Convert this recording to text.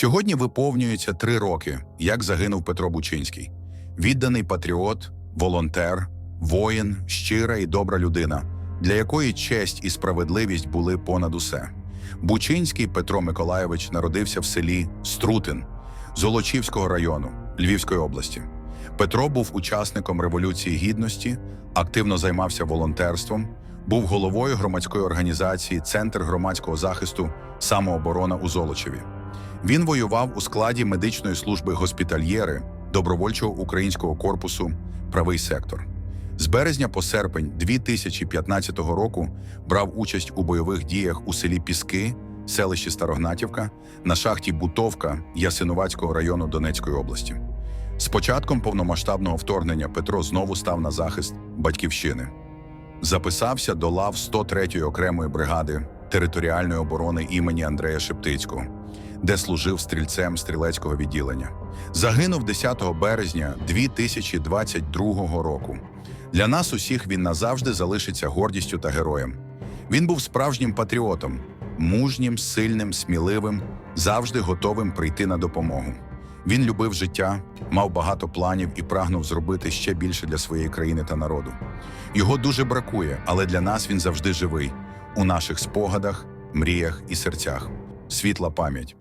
Сьогодні виповнюється три роки, як загинув Петро Бучинський. Відданий патріот, волонтер, воїн, щира і добра людина, для якої честь і справедливість були понад усе. Бучинський Петро Миколайович народився в селі Струтин Золочівського району Львівської області. Петро був учасником Революції Гідності, активно займався волонтерством, був головою громадської організації Центр громадського захисту самооборона у Золочеві. Він воював у складі медичної служби госпітальєри добровольчого українського корпусу Правий сектор. З березня по серпень 2015 року брав участь у бойових діях у селі Піски, селищі Старогнатівка, на шахті Бутовка Ясинувацького району Донецької області. З початком повномасштабного вторгнення Петро знову став на захист батьківщини. Записався до лав 103-ї окремої бригади територіальної оборони імені Андрея Шептицького, де служив стрільцем стрілецького відділення. Загинув 10 березня 2022 року. Для нас усіх він назавжди залишиться гордістю та героєм. Він був справжнім патріотом, мужнім, сильним, сміливим, завжди готовим прийти на допомогу. Він любив життя, мав багато планів і прагнув зробити ще більше для своєї країни та народу. Його дуже бракує, але для нас він завжди живий у наших спогадах, мріях і серцях світла пам'ять.